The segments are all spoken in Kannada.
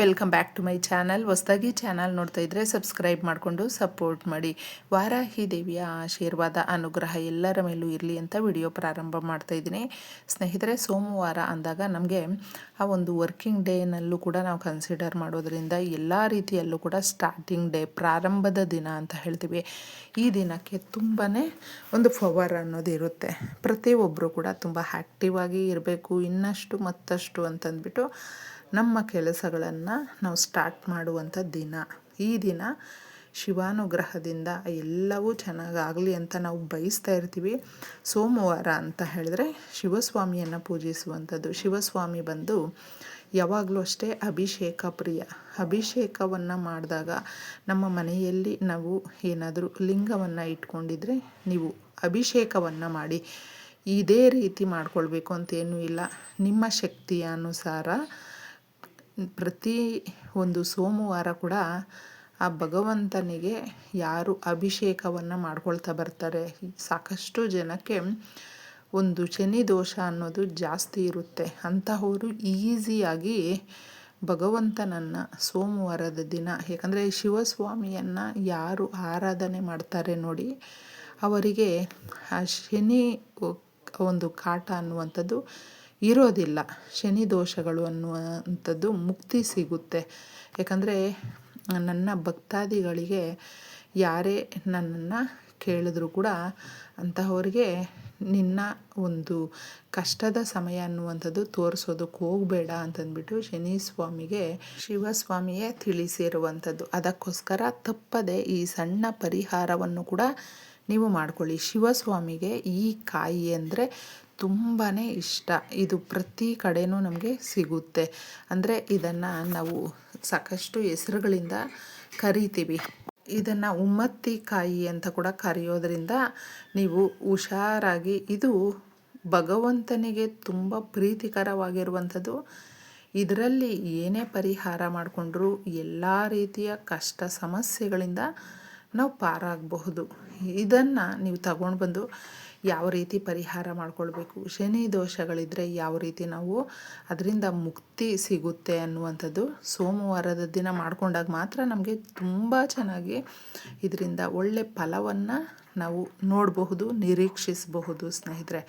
Welcome back to my channel. ಹೊಸದಾಗಿ ಚಾನಲ್ ನೋಡ್ತಾ ಇದ್ದರೆ ಸಬ್ಸ್ಕ್ರೈಬ್ ಮಾಡಿಕೊಂಡು ಸಪೋರ್ಟ್ ಮಾಡಿ. ವಾರಾಹಿ ದೇವಿಯ ಆಶೀರ್ವಾದ, ಅನುಗ್ರಹ ಎಲ್ಲರ ಮೇಲೂ ಇರಲಿ ಅಂತ ವಿಡಿಯೋ ಪ್ರಾರಂಭ ಮಾಡ್ತಾ ಇದ್ದೀನಿ. ಸ್ನೇಹಿತರೆ, ಸೋಮವಾರ ಅಂದಾಗ ನಮಗೆ ಆ ಒಂದು ವರ್ಕಿಂಗ್ ಡೇನಲ್ಲೂ ಕೂಡ ನಾವು ಕನ್ಸಿಡರ್ ಮಾಡೋದ್ರಿಂದ ಎಲ್ಲ ರೀತಿಯಲ್ಲೂ ಕೂಡ ಸ್ಟಾರ್ಟಿಂಗ್ ಡೇ, ಪ್ರಾರಂಭದ ದಿನ ಅಂತ ಹೇಳ್ತೀವಿ. ಈ ದಿನಕ್ಕೆ ತುಂಬಾ ಒಂದು ಫವರ್ ಅನ್ನೋದು ಇರುತ್ತೆ. ಪ್ರತಿಯೊಬ್ಬರು ಕೂಡ ತುಂಬ ಆ್ಯಕ್ಟಿವ್ ಆಗಿ ಇರಬೇಕು. ಇನ್ನಷ್ಟು ಮತ್ತಷ್ಟು ಅಂತಂದ್ಬಿಟ್ಟು ನಮ್ಮ ಕೆಲಸಗಳನ್ನು ನಾವು ಸ್ಟಾರ್ಟ್ ಮಾಡುವಂಥ ದಿನ. ಈ ದಿನ ಶಿವಾನುಗ್ರಹದಿಂದ ಎಲ್ಲವೂ ಚೆನ್ನಾಗಾಗಲಿ ಅಂತ ನಾವು ಬಯಸ್ತಾ ಇರ್ತೀವಿ. ಸೋಮವಾರ ಅಂತ ಹೇಳಿದ್ರೆ ಶಿವಸ್ವಾಮಿಯನ್ನು ಪೂಜಿಸುವಂಥದ್ದು. ಶಿವಸ್ವಾಮಿ ಬಂದು ಯಾವಾಗಲೂ ಅಷ್ಟೇ ಅಭಿಷೇಕ ಪ್ರಿಯ. ಅಭಿಷೇಕವನ್ನು ಮಾಡಿದಾಗ ನಮ್ಮ ಮನೆಯಲ್ಲಿ ನಾವು ಏನಾದರೂ ಲಿಂಗವನ್ನು ಇಟ್ಕೊಂಡಿದ್ರೆ ನೀವು ಅಭಿಷೇಕವನ್ನು ಮಾಡಿ. ಇದೇ ರೀತಿ ಮಾಡ್ಕೊಳ್ಬೇಕು ಅಂತೇನೂ ಇಲ್ಲ. ನಿಮ್ಮ ಶಕ್ತಿಯ ಅನುಸಾರ ಪ್ರತಿ ಒಂದು ಸೋಮವಾರ ಕೂಡ ಆ ಭಗವಂತನಿಗೆ ಯಾರು ಅಭಿಷೇಕವನ್ನು ಮಾಡ್ಕೊಳ್ತಾ ಬರ್ತಾರೆ. ಸಾಕಷ್ಟು ಜನಕ್ಕೆ ಒಂದು ಶನಿ ದೋಷ ಅನ್ನೋದು ಜಾಸ್ತಿ ಇರುತ್ತೆ. ಅಂತಹವರು ಈಸಿಯಾಗಿ ಭಗವಂತನನ್ನು ಸೋಮವಾರದ ದಿನ, ಯಾಕಂದರೆ ಶಿವಸ್ವಾಮಿಯನ್ನು ಯಾರು ಆರಾಧನೆ ಮಾಡ್ತಾರೆ ನೋಡಿ, ಅವರಿಗೆ ಆ ಶನಿ ಒಂದು ಕಾಟ ಅನ್ನುವಂಥದ್ದು ಇರೋದಿಲ್ಲ. ಶನಿ ದೋಷಗಳು ಅನ್ನುವಂಥದ್ದು ಮುಕ್ತಿ ಸಿಗುತ್ತೆ. ಯಾಕಂದರೆ ನನ್ನ ಭಕ್ತಾದಿಗಳಿಗೆ ಯಾರೇ ನನ್ನನ್ನು ಕೇಳಿದ್ರು ಕೂಡ ಅಂತಹವರಿಗೆ ನಿನ್ನ ಒಂದು ಕಷ್ಟದ ಸಮಯ ಅನ್ನುವಂಥದ್ದು ತೋರಿಸೋದಕ್ಕೆ ಹೋಗಬೇಡ ಅಂತಂದ್ಬಿಟ್ಟು ಶನಿ ಸ್ವಾಮಿಗೆ ಶಿವಸ್ವಾಮಿಯೇ ತಿಳಿಸಿರುವಂಥದ್ದು. ಅದಕ್ಕೋಸ್ಕರ ತಪ್ಪದೆ ಈ ಸಣ್ಣ ಪರಿಹಾರವನ್ನು ಕೂಡ ನೀವು ಮಾಡ್ಕೊಳ್ಳಿ. ಶಿವಸ್ವಾಮಿಗೆ ಈ ಕಾಯಿ ಅಂದರೆ ತುಂಬಾ ಇಷ್ಟ. ಇದು ಪ್ರತಿ ಕಡೆಯೂ ನಮಗೆ ಸಿಗುತ್ತೆ. ಅಂದರೆ ಇದನ್ನು ನಾವು ಸಾಕಷ್ಟು ಹೆಸರುಗಳಿಂದ ಕರಿತೀವಿ. ಇದನ್ನು ಉಮ್ಮತ್ತಿ ಕಾಯಿ ಅಂತ ಕೂಡ ಕರೆಯೋದ್ರಿಂದ ನೀವು ಹುಷಾರಾಗಿ, ಇದು ಭಗವಂತನಿಗೆ ತುಂಬ ಪ್ರೀತಿಕರವಾಗಿರುವಂಥದ್ದು. ಇದರಲ್ಲಿ ಏನೇ ಪರಿಹಾರ ಮಾಡಿಕೊಂಡ್ರೂ ಎಲ್ಲ ರೀತಿಯ ಕಷ್ಟ ಸಮಸ್ಯೆಗಳಿಂದ ನಾವು ಪಾರಾಗಬಹುದು. ಇದನ್ನು ನೀವು ತಗೊಂಡು ಬಂದು ಯಾವ ರೀತಿ ಪರಿಹಾರ ಮಾಡಿಕೊಳ್ಬೇಕು? ಶನಿ ದೋಷಗಳಿದ್ದರೆ ಯಾವ ರೀತಿ ನಾವು ಅದರಿಂದ ಮುಕ್ತಿ ಸಿಗುತ್ತೆ ಅನ್ನುವಂಥದ್ದು ಸೋಮವಾರದ ದಿನ ಮಾಡಿಕೊಂಡಾಗ ಮಾತ್ರ ನಮಗೆ ತುಂಬ ಚೆನ್ನಾಗಿ ಇದರಿಂದ ಒಳ್ಳೆ ಫಲವನ್ನು ನಾವು ನೋಡಬಹುದು, ನಿರೀಕ್ಷಿಸಬಹುದು ಸ್ನೇಹಿತರೆ.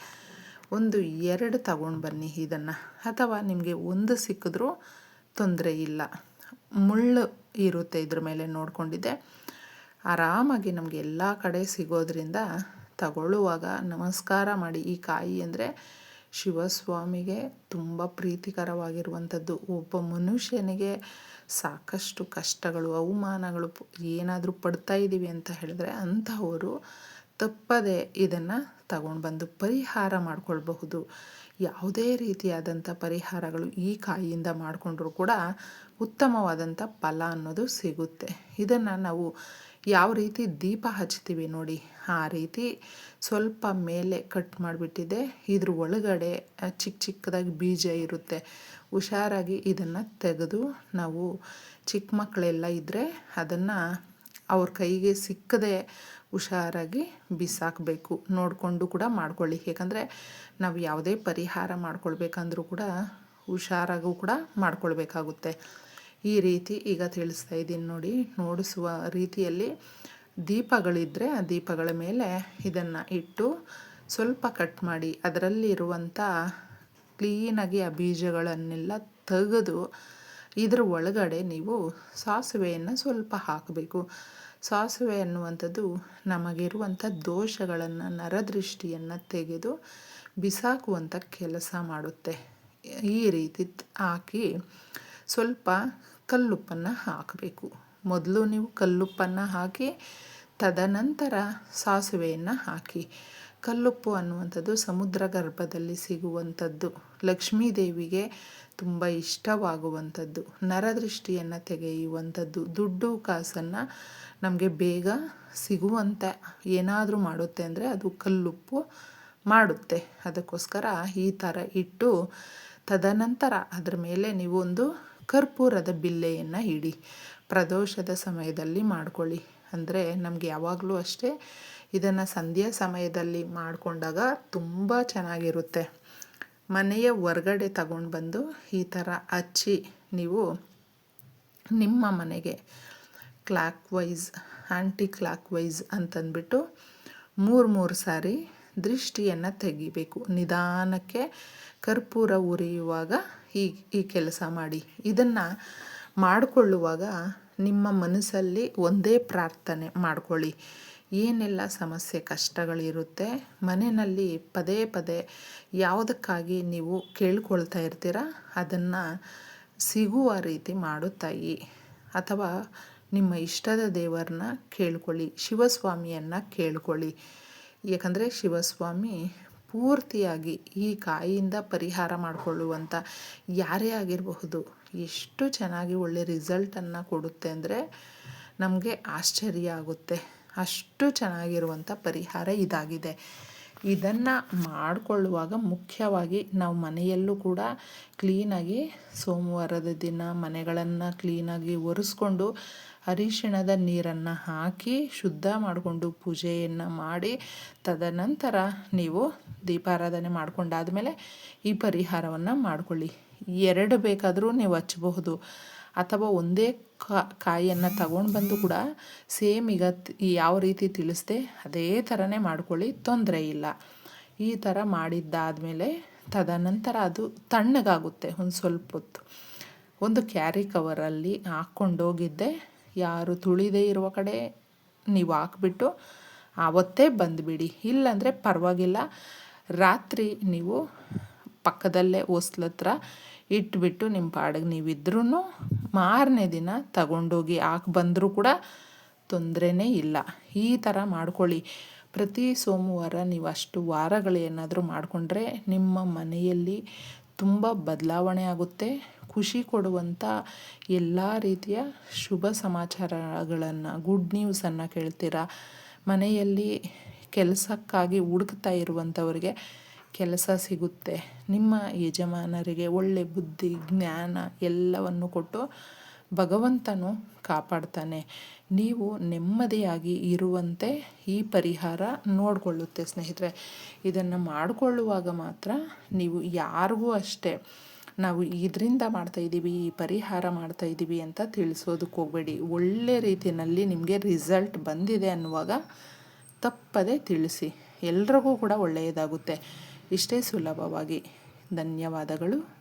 ಒಂದು ಎರಡು ತಗೊಂಡು ಬನ್ನಿ ಇದನ್ನು. ಅಥವಾ ನಿಮಗೆ ಒಂದು ಸಿಕ್ಕಿದ್ರೂ ತೊಂದರೆ ಇಲ್ಲ. ಮುಳ್ಳು ಇರುತ್ತೆ ಇದ್ರ ಮೇಲೆ ನೋಡ್ಕೊಂಡಿದ್ದೆ. ಆರಾಮಾಗಿ ನಮಗೆ ಎಲ್ಲ ಕಡೆ ಸಿಗೋದ್ರಿಂದ ತಗೊಳ್ಳುವಾಗ ನಮಸ್ಕಾರ ಮಾಡಿ. ಈ ಕಾಯಿ ಅಂದರೆ ಶಿವಸ್ವಾಮಿಗೆ ತುಂಬ ಪ್ರೀತಿಕರವಾಗಿರುವಂಥದ್ದು. ಒಬ್ಬ ಮನುಷ್ಯನಿಗೆ ಸಾಕಷ್ಟು ಕಷ್ಟಗಳು, ಅವಮಾನಗಳು ಏನಾದರೂ ಪಡ್ತಾ ಇದ್ದೀವಿ ಅಂತ ಹೇಳಿದ್ರೆ ಅಂಥವರು ತಪ್ಪದೆ ಇದನ್ನು ತಗೊಂಡು ಬಂದು ಪರಿಹಾರ ಮಾಡಿಕೊಳ್ಬಹುದು. ಯಾವುದೇ ರೀತಿಯಾದಂಥ ಪರಿಹಾರಗಳು ಈ ಕಾಯಿಯಿಂದ ಮಾಡಿಕೊಂಡ್ರೂ ಕೂಡ ಉತ್ತಮವಾದಂಥ ಫಲ ಅನ್ನೋದು ಸಿಗುತ್ತೆ. ಇದನ್ನು ನಾವು ಯಾವ ರೀತಿ ದೀಪ ಹಚ್ತೀವಿ ನೋಡಿ, ಆ ರೀತಿ ಸ್ವಲ್ಪ ಮೇಲೆ ಕಟ್ ಮಾಡಿಬಿಟ್ಟಿದೆ. ಇದ್ರ ಒಳಗಡೆ ಚಿಕ್ಕ ಚಿಕ್ಕದಾಗಿ ಬೀಜ ಇರುತ್ತೆ. ಹುಷಾರಾಗಿ ಇದನ್ನು ತೆಗೆದು ನಾವು ಚಿಕ್ಕ ಮಕ್ಕಳೆಲ್ಲ ಇದ್ದರೆ ಅದನ್ನು ಅವ್ರ ಕೈಗೆ ಸಿಕ್ಕದೆ ಹುಷಾರಾಗಿ ಬಿಸಾಕಬೇಕು. ನೋಡಿಕೊಂಡು ಕೂಡ ಮಾಡ್ಕೊಳ್ಳಿ. ಯಾಕಂದರೆ ನಾವು ಯಾವುದೇ ಪರಿಹಾರ ಮಾಡ್ಕೊಳ್ಬೇಕಂದ್ರೂ ಕೂಡ ಹುಷಾರಾಗೂ ಕೂಡ ಮಾಡ್ಕೊಳ್ಬೇಕಾಗುತ್ತೆ. ಈ ರೀತಿ ಈಗ ತಿಳಿಸ್ತಾ ಇದ್ದೀನಿ ನೋಡಿ. ನೋಡಿಸುವ ರೀತಿಯಲ್ಲಿ ದೀಪಗಳಿದ್ದರೆ ಆ ದೀಪಗಳ ಮೇಲೆ ಇದನ್ನು ಇಟ್ಟು ಸ್ವಲ್ಪ ಕಟ್ ಮಾಡಿ ಅದರಲ್ಲಿರುವಂಥ ಕ್ಲೀನಾಗಿ ಆ ಬೀಜಗಳನ್ನೆಲ್ಲ ತೆಗೆದು ಇದರ ಒಳಗಡೆ ನೀವು ಸಾಸಿವೆಯನ್ನು ಸ್ವಲ್ಪ ಹಾಕಬೇಕು. ಸಾಸಿವೆ ಅನ್ನುವಂಥದ್ದು ನಮಗಿರುವಂಥ ದೋಷಗಳನ್ನು, ನರದೃಷ್ಟಿಯನ್ನು ತೆಗೆದು ಬಿಸಾಕುವಂಥ ಕೆಲಸ ಮಾಡುತ್ತೆ. ಈ ರೀತಿ ಹಾಕಿ ಸ್ವಲ್ಪ ಕಲ್ಲುಪ್ಪನ್ನು ಹಾಕಬೇಕು. ಮೊದಲು ನೀವು ಕಲ್ಲುಪ್ಪನ್ನು ಹಾಕಿ, ತದನಂತರ ಸಾಸಿವೆಯನ್ನು ಹಾಕಿ. ಕಲ್ಲುಪ್ಪು ಅನ್ನುವಂಥದ್ದು ಸಮುದ್ರ ಗರ್ಭದಲ್ಲಿ ಸಿಗುವಂಥದ್ದು. ಲಕ್ಷ್ಮೀ ದೇವಿಗೆ ತುಂಬ ಇಷ್ಟವಾಗುವಂಥದ್ದು. ನರದೃಷ್ಟಿಯನ್ನು ತೆಗೆಯುವಂಥದ್ದು. ದುಡ್ಡು ಕಾಸನ್ನು ನಮಗೆ ಬೇಗ ಸಿಗುವಂತೆ ಏನಾದರೂ ಮಾಡುತ್ತೆ ಅಂದರೆ ಅದು ಕಲ್ಲುಪ್ಪು ಮಾಡುತ್ತೆ. ಅದಕ್ಕೋಸ್ಕರ ಈ ಥರ ಇಟ್ಟು, ತದನಂತರ ಅದರ ಮೇಲೆ ನೀವು ಒಂದು ಕರ್ಪೂರದ ಬಿಲ್ಲೆಯನ್ನು ಇಡಿ ಪ್ರದೋಷದ ಸಮಯದಲ್ಲಿ ಮಾಡ್ಕೊಳ್ಳಿ. ಅಂದರೆ ನಮಗೆ ಯಾವಾಗಲೂ ಅಷ್ಟೇ ಇದನ್ನು ಸಂಧ್ಯಾ ಸಮಯದಲ್ಲಿ ಮಾಡಿಕೊಂಡಾಗ ತುಂಬ ಚೆನ್ನಾಗಿರುತ್ತೆ. ಮನೆಯ ಹೊರ್ಗಡೆ ತಗೊಂಡು ಬಂದು ಈ ಥರ ಹಚ್ಚಿ ನೀವು ನಿಮ್ಮ ಮನೆಗೆ clockwise anticlockwise ಅಂತಂದ್ಬಿಟ್ಟು ಮೂರು ಮೂರು ಸಾರಿ ದೃಷ್ಟಿಯನ್ನು ತೆಗಿಬೇಕು. ನಿಧಾನಕ್ಕೆ ಕರ್ಪೂರ ಉರಿಯುವಾಗ ಈ ಈ ಕೆಲಸ ಮಾಡಿ. ಇದನ್ನು ಮಾಡಿಕೊಳ್ಳುವಾಗ ನಿಮ್ಮ ಮನಸ್ಸಲ್ಲಿ ಒಂದೇ ಪ್ರಾರ್ಥನೆ ಮಾಡ್ಕೊಳ್ಳಿ. ಏನೆಲ್ಲ ಸಮಸ್ಯೆ, ಕಷ್ಟಗಳಿರುತ್ತೆ ಮನೆಯಲ್ಲಿ ಪದೇ ಪದೇ ಯಾವುದಕ್ಕಾಗಿ ನೀವು ಕೇಳ್ಕೊಳ್ತಾ ಇರ್ತೀರ? ಅದನ್ನು ಸಿಗುವ ರೀತಿ ಮಾಡುತ್ತಾಯಿ ತಾಯಿ ಅಥವಾ ನಿಮ್ಮ ಇಷ್ಟದ ದೇವರನ್ನ ಕೇಳ್ಕೊಳ್ಳಿ, ಶಿವಸ್ವಾಮಿಯನ್ನು ಕೇಳ್ಕೊಳ್ಳಿ. ಯಾಕಂದರೆ ಶಿವಸ್ವಾಮಿ ಪೂರ್ತಿಯಾಗಿ ಈ ಕಾಯಿಯಿಂದ ಪರಿಹಾರ ಮಾಡಿಕೊಳ್ಳುವಂಥ ಯಾರೇ ಆಗಿರಬಹುದು, ಎಷ್ಟು ಚೆನ್ನಾಗಿ ಒಳ್ಳೆ ರಿಸಲ್ಟನ್ನು ಕೊಡುತ್ತೆ ಅಂದರೆ ನಮಗೆ ಆಶ್ಚರ್ಯ ಆಗುತ್ತೆ. ಅಷ್ಟು ಚೆನ್ನಾಗಿರುವಂಥ ಪರಿಹಾರ ಇದಾಗಿದೆ. ಇದನ್ನು ಮಾಡಿಕೊಳ್ಳುವಾಗ ಮುಖ್ಯವಾಗಿ ನಾವು ಮನೆಯಲ್ಲೂ ಕೂಡ ಕ್ಲೀನಾಗಿ ಸೋಮವಾರದ ದಿನ ಮನೆಗಳನ್ನು ಕ್ಲೀನಾಗಿ ಒರೆಸ್ಕೊಂಡು ಅರಿಶಿಣದ ನೀರನ್ನು ಹಾಕಿ ಶುದ್ಧ ಮಾಡಿಕೊಂಡು ಪೂಜೆಯನ್ನು ಮಾಡಿ ತದನಂತರ ನೀವು ದೀಪಾರಾಧನೆ ಮಾಡ್ಕೊಂಡಾದಮೇಲೆ ಈ ಪರಿಹಾರವನ್ನು ಮಾಡಿಕೊಳ್ಳಿ. ಎರಡು ಬೇಕಾದರೂ ನೀವು ಹಚ್ಚಬಹುದು. ಅಥವಾ ಒಂದೇ ಕಾಯಿಯನ್ನು ತಗೊಂಡು ಬಂದು ಕೂಡ ಸೇಮ್ ಈಗ ಯಾವ ರೀತಿ ತಿಳಿಸ್ದೆ ಅದೇ ಥರನೇ ಮಾಡ್ಕೊಳ್ಳಿ, ತೊಂದರೆ ಇಲ್ಲ. ಈ ಥರ ಮಾಡಿದ್ದಾದಮೇಲೆ ತದನಂತರ ಅದು ತಣ್ಣಗಾಗುತ್ತೆ ಒಂದು ಸ್ವಲ್ಪ ಹೊತ್ತು. ಒಂದು ಕ್ಯಾರಿ ಕವರಲ್ಲಿ ಹಾಕ್ಕೊಂಡೋಗಿದ್ದೆ ಯಾರು ತುಳಿದೇ ಇರುವ ಕಡೆ ನೀವು ಹಾಕ್ಬಿಟ್ಟು ಆವತ್ತೇ ಬಂದುಬಿಡಿ. ಇಲ್ಲಾಂದರೆ ಪರವಾಗಿಲ್ಲ. ರಾತ್ರಿ ನೀವು ಪಕ್ಕದಲ್ಲೇ ಹೊಸ್ಲತ್ರ ಇಟ್ಬಿಟ್ಟು ನಿಮ್ಮ ಪಾಡಿಗೆ ನೀವಿದ್ರೂ ಮಾರನೇ ದಿನ ತಗೊಂಡೋಗಿ ಹಾಕಿ ಬಂದರೂ ಕೂಡ ತೊಂದರೆನೇ ಇಲ್ಲ. ಈ ಥರ ಮಾಡ್ಕೊಳ್ಳಿ. ಪ್ರತಿ ಸೋಮವಾರ ನೀವು ಅಷ್ಟು ವಾರಗಳೇನಾದರೂ ಮಾಡಿಕೊಂಡ್ರೆ ನಿಮ್ಮ ಮನೆಯಲ್ಲಿ ತುಂಬ ಬದಲಾವಣೆ ಆಗುತ್ತೆ. ಖುಷಿ ಕೊಡುವಂಥ ಎಲ್ಲ ರೀತಿಯ ಶುಭ ಸಮಾಚಾರಗಳನ್ನು ಗುಡ್ ನ್ಯೂಸನ್ನು ಕೇಳ್ತೀರಾ? ಮನೆಯಲ್ಲಿ ಕೆಲಸಕ್ಕಾಗಿ ಹುಡುಕ್ತಾ ಇರುವಂಥವ್ರಿಗೆ ಕೆಲಸ ಸಿಗುತ್ತೆ. ನಿಮ್ಮ ಯಜಮಾನರಿಗೆ ಒಳ್ಳೆ ಬುದ್ಧಿ, ಜ್ಞಾನ ಎಲ್ಲವನ್ನು ಕೊಟ್ಟು ಭಗವಂತನು ಕಾಪಾಡ್ತಾನೆ. ನೀವು ನೆಮ್ಮದಿಯಾಗಿ ಇರುವಂತೆ ಈ ಪರಿಹಾರ ನೋಡಿಕೊಳ್ಳುತ್ತೆ ಸ್ನೇಹಿತರೆ. ಇದನ್ನು ಮಾಡಿಕೊಳ್ಳುವಾಗ ಮಾತ್ರ ನೀವು ಯಾರಿಗೂ ಅಷ್ಟೇ ನಾವು ಇದರಿಂದ ಮಾಡ್ತಾಯಿದ್ದೀವಿ ಈ ಪರಿಹಾರ ಮಾಡ್ತಾಯಿದ್ದೀವಿ ಅಂತ ತಿಳಿಸೋದಕ್ಕೆ ಹೋಗಬೇಡಿ. ಒಳ್ಳೆ ರೀತಿಯಲ್ಲಿ ನಿಮಗೆ ರಿಸಲ್ಟ್ ಬಂದಿದೆ ಅನ್ನುವಾಗ ತಪ್ಪದೇ ತಿಳಿಸಿ. ಎಲ್ರಿಗೂ ಕೂಡ ಒಳ್ಳೆಯದಾಗುತ್ತೆ. ಇಷ್ಟೇ ಸುಲಭವಾಗಿ ಧನ್ಯವಾದಗಳು.